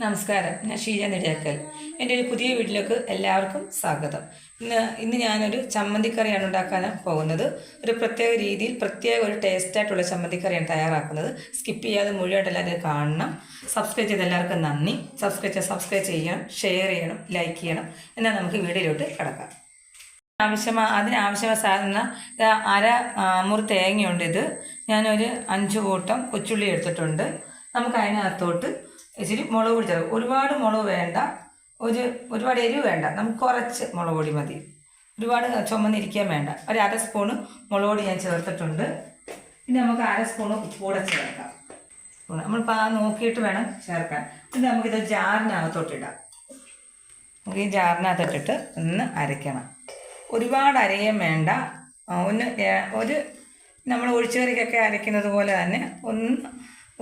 നമസ്കാരം. ഞാൻ ഷീജ നെടിയാക്കൽ. എന്റെ ഒരു പുതിയ വീട്ടിലേക്ക് എല്ലാവർക്കും സ്വാഗതം. ഇന്ന് ഇന്ന് ഞാനൊരു ചമ്മന്തിക്കറിയാണ് ഉണ്ടാക്കാൻ പോകുന്നത്. ഒരു പ്രത്യേക രീതിയിൽ പ്രത്യേക ഒരു ടേസ്റ്റായിട്ടുള്ള ചമ്മന്തിക്കറിയാണ് തയ്യാറാക്കുന്നത്. സ്കിപ്പ് ചെയ്യാതെ മുഴുവനായിട്ട് എല്ലാവരും കാണണം. സബ്സ്ക്രൈബ് ചെയ്ത എല്ലാവർക്കും നന്ദി. സബ്സ്ക്രൈബ് ചെയ്ത് സബ്സ്ക്രൈബ് ചെയ്യണം. ഷെയർ ചെയ്യണം. ലൈക്ക് ചെയ്യണം. എന്നാൽ നമുക്ക് വീഡിയോയിലോട്ട് കിടക്കാം. ആവശ്യമായ അതിനാവശ്യമായ സാധനം അര മുറി തേങ്ങയുണ്ട് ഇത്. ഞാനൊരു അഞ്ച് കൂട്ടം കൊച്ചുള്ളി എടുത്തിട്ടുണ്ട്. നമുക്ക് അതിനകത്തോട്ട് ഇച്ചിരി മുളക് പൊടി ചേർക്കും. ഒരുപാട് മുളക് വേണ്ട. ഒരു ഒരുപാട് എരിവ് വേണ്ട. നമുക്ക് കുറച്ച് മുളക് പൊടി മതി. ഒരുപാട് ചുമന്നിരിക്കാൻ വേണ്ട. ഒരു അര സ്പൂണ് മുളക് പൊടി ഞാൻ ചേർത്തിട്ടുണ്ട്. ഇനി നമുക്ക് അര സ്പൂണ് ഉപ്പൂടെ ചേർക്കാം. നമ്മൾ പാ നോക്കിയിട്ട് വേണം ചേർക്കാൻ. ഇത് നമുക്കിത് ജാറിനകത്തോട്ടിടാം നമുക്ക് ഈ ജാറിനകത്തിട്ടിട്ട് ഒന്ന് അരയ്ക്കണം. ഒരുപാട് അരയും വേണ്ട. ഒന്ന് ഒരു നമ്മൾ ഒഴിച്ചുകറിക്കൊക്കെ അരയ്ക്കുന്നത് പോലെ തന്നെ ഒന്ന്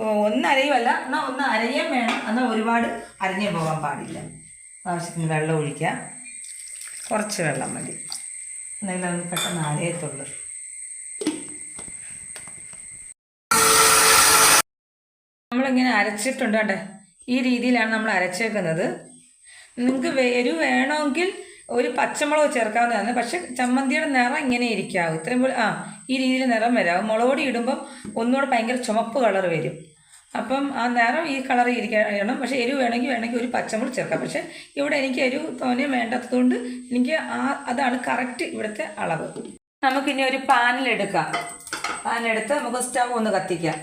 ഒന്ന് അരയുമല്ല എന്നാൽ ഒന്ന് അരയും വേണം. എന്നാൽ ഒരുപാട് അരഞ്ഞു പോകാൻ പാടില്ല. ആവശ്യത്തിന് വെള്ളം ഒഴിക്കുക. കുറച്ച് വെള്ളം മതി. എന്നാലും അത് പെട്ടെന്ന് അരയത്തുള്ളൂ. നമ്മളിങ്ങനെ അരച്ചിട്ടുണ്ട് കണ്ടേ? ഈ രീതിയിലാണ് നമ്മൾ അരച്ചേക്കുന്നത്. നിങ്ങൾക്ക് എരിവ് വേണമെങ്കിൽ ഒരു പച്ചമുളക് ചേർക്കാവുന്നതാണ്. പക്ഷെ ചമ്മന്തിയുടെ നിറം ഇങ്ങനെ ഇരിക്കാവും. ഇത്രയും പോലും ആ ഈ രീതിയിൽ നിറം വരാവും മുളക് ഇടുമ്പം ഒന്നുകൂടെ ഭയങ്കര ചുമപ്പ് കളർ വരും. അപ്പം ആ നേരം ഈ കളർ ഇരിക്കണം. പക്ഷെ എരിവ് വേണമെങ്കിൽ വേണമെങ്കിൽ ഒരു പച്ചമുളക് ചേർക്കാം. പക്ഷെ ഇവിടെ എനിക്ക് എരിവ് തോനെ വേണ്ടാത്തതുകൊണ്ട് എനിക്ക് ആ അതാണ് കറക്റ്റ് ഇവിടുത്തെ അളവ്. നമുക്കിനി ഒരു പാനിലെടുക്കാം പാനിലെടുത്ത് നമുക്ക് സ്റ്റവ് ഒന്ന് കത്തിക്കാം.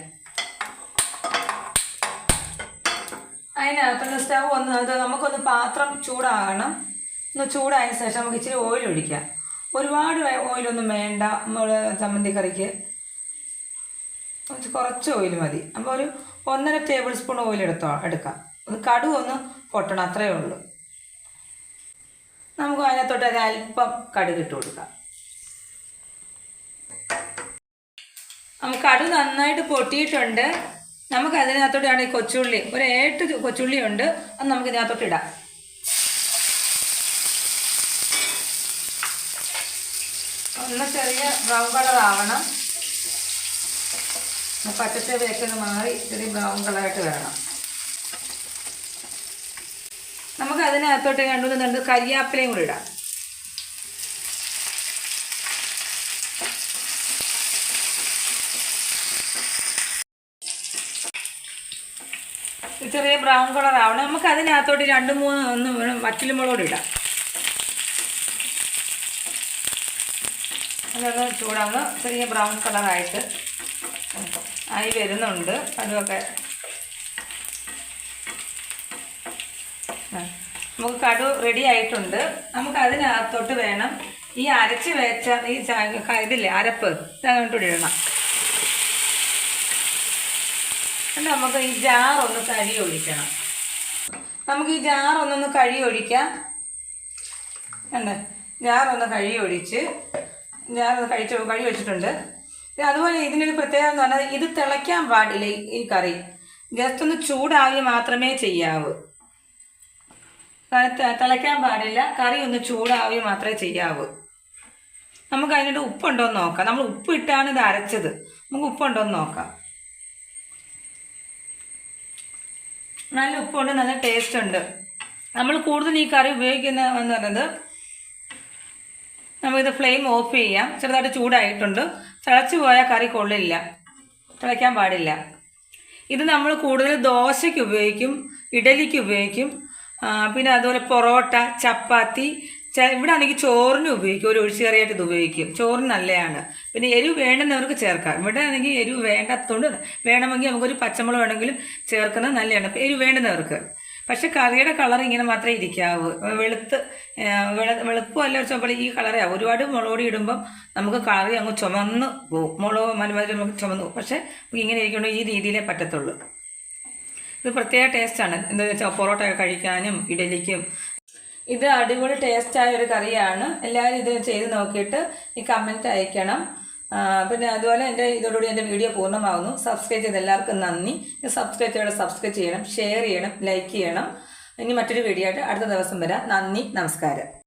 അതിനകത്തുള്ള സ്റ്റവ് ഒന്ന് നമുക്കൊന്ന് പാത്രം ചൂടാകണം. ഒന്ന് ചൂടായതിനു ശേഷം നമുക്ക് ഇച്ചിരി ഓയിൽ ഒഴിക്കാം. ഒരുപാട് ഓയിലൊന്നും വേണ്ട. നമ്മൾ ചമ്മന്തി കറിക്ക് കുറച്ച് ഓയിൽ മതി. അപ്പോൾ ഒരു ഒന്നര ടേബിൾ സ്പൂൺ ഓയിൽ എടുത്തോ എടുക്കാം. കടുക് ഒന്ന് പൊട്ടണം അത്രയേ ഉള്ളൂ. നമുക്ക് അതിനകത്തോട്ട് ഒരു അല്പം കടുക് ഇട്ട് കൊടുക്കാം. നമുക്ക് കടുക് നന്നായിട്ട് പൊട്ടിയിട്ടുണ്ട്. നമുക്ക് അതിനകത്തോട്ടാണ് ഈ കൊച്ചുള്ളി ഒരു ഏട്ട് കൊച്ചുള്ളി ഉണ്ട്. അത് നമുക്ക് ഇതിനകത്തോട്ട് ഇടാം. ഒന്ന് ചെറിയ ബ്രൗൺ കളർ ആവണം. പച്ചത്തേവയൊക്കെ ഒന്ന് മാറി ഇത്തിരി ബ്രൗൺ കളറായിട്ട് വരണം. നമുക്ക് അതിനകത്തോട്ട് മൂന്ന് കരിയാപ്പിലയും കൂടി ഇടാം. ചെറിയ ബ്രൗൺ കളർ ആവണം നമുക്ക് അതിനകത്തോട്ട് രണ്ട് മൂന്ന് ഒന്ന് വറ്റലുമുളകോട് ഇടാം. അതൊന്ന് ചൂടാവുന്ന ചെറിയ ബ്രൗൺ കളറായിട്ട് ആയി വരുന്നുണ്ട്. കടുവൊക്കെ നമുക്ക് കടു റെഡി ആയിട്ടുണ്ട്. നമുക്ക് അതിനകത്തോട്ട് വേണം ഈ അരച്ച് വെച്ച ഈ ഇതില്ലേ അരപ്പ്. ഇതങ്ങോട്ട് ഇടണം. എന്നിട്ട് നമുക്ക് ഈ ജാർ ഒന്ന് കഴുകി ഒഴിക്കണം. നമുക്ക് ഈ ജാർ ഒന്നൊന്ന് കഴുകി ഒഴിക്കാം. ഉണ്ട് ജാർ ഒന്ന് കഴുകി ഒഴിച്ച് ജാർ ഒന്ന് കഴിച്ച് കഴുകി ഒഴിച്ചിട്ടുണ്ട് അതുപോലെ ഇതിനൊരു പ്രത്യേകത എന്ന് പറഞ്ഞാൽ ഇത് തിളയ്ക്കാൻ പാടില്ല ഈ- കറി. ജസ്റ്റ് ഒന്ന് ചൂടാകി മാത്രമേ ചെയ്യാവൂ. തിളയ്ക്കാൻ പാടില്ല. കറി ഒന്ന് ചൂടാവുകയും മാത്രമേ ചെയ്യാവൂ. നമുക്ക് അതിനോട് ഉപ്പുണ്ടോ എന്ന് നോക്കാം. നമ്മൾ ഉപ്പ് ഇട്ടാണ് ഇത് അരച്ചത്. നമുക്ക് ഉപ്പുണ്ടോ എന്ന് നോക്കാം. നല്ല ഉപ്പുണ്ട് നല്ല ടേസ്റ്റ് ഉണ്ട്. നമ്മൾ കൂടുതൽ ഈ കറി ഉപയോഗിക്കുന്ന എന്ന് പറയുന്നത് നമുക്കിത് ഫ്ലെയിം ഓഫ് ചെയ്യാം. ചെറുതായിട്ട് ചൂടായിട്ടുണ്ട്. തിളച്ച് പോയാൽ കറി കൊള്ളില്ല. തിളയ്ക്കാൻ പാടില്ല. ഇത് നമ്മൾ കൂടുതൽ ദോശയ്ക്ക് ഉപയോഗിക്കും ഇഡലിക്ക് ഉപയോഗിക്കും പിന്നെ അതുപോലെ പൊറോട്ട ചപ്പാത്തി ഇവിടെ ആണെങ്കിൽ ചോറിന് ഉപയോഗിക്കും. ഒരു ഒഴിച്ചുകറിയായിട്ട് ഇത് ഉപയോഗിക്കും. ചോറിന് നല്ലതാണ്. പിന്നെ എരിവ് വേണ്ടുന്നവർക്ക് ചേർക്കാം. ഇവിടെ ആണെങ്കിൽ എരിവ് വേണ്ടാത്തതുകൊണ്ട് വേണമെങ്കിൽ നമുക്കൊരു പച്ചമുളക് വേണമെങ്കിലും ചേർക്കുന്നത് നല്ലതാണ്. ഇപ്പം എരിവ് വേണ്ടുന്നവർക്ക്. പക്ഷെ കറിയുടെ കളർ ഇങ്ങനെ മാത്രമേ ഇരിക്കാവൂ. വെളുത്ത് ആ, വെള വെളുപ്പും അല്ല ചുമപ്പളി ഈ കളറേ ഒരുപാട് മുളക് ഇടുമ്പം നമുക്ക് കറി അങ്ങ് ചുമന്ന് പോവും. മുളക് മലമാതിരി നമുക്ക് ചുമന്ന് പോകും പക്ഷെ ഇങ്ങനെ ഇരിക്കണോ ഈ രീതിയിലേ പറ്റത്തുള്ളൂ. ഇത് പ്രത്യേക ടേസ്റ്റാണ് എന്താ വെച്ചാൽ പൊറോട്ട കഴിക്കാനും ഇഡലിക്കും. ഇത് അടിപൊളി ടേസ്റ്റായ ഒരു കറിയാണ്. എല്ലാവരും ഇത് ചെയ്ത് നോക്കിയിട്ട് ഈ കമന്റ് അയക്കണം. പിന്നെ അതുപോലെ എന്റെ ഇതോടുകൂടി എന്റെ വീഡിയോ പൂർണമാകുന്നു സബ്സ്ക്രൈബ് ചെയ്ത എല്ലാവർക്കും നന്ദി. സബ്സ്ക്രൈബ് ചെയ്യണം സബ്സ്ക്രൈബ് ചെയ്യണം ഷെയർ ചെയ്യണം ലൈക്ക് ചെയ്യണം. ഇനി മറ്റൊരു വീഡിയോ ആയിട്ട് അടുത്ത ദിവസം വരാം. നന്ദി നമസ്കാരം.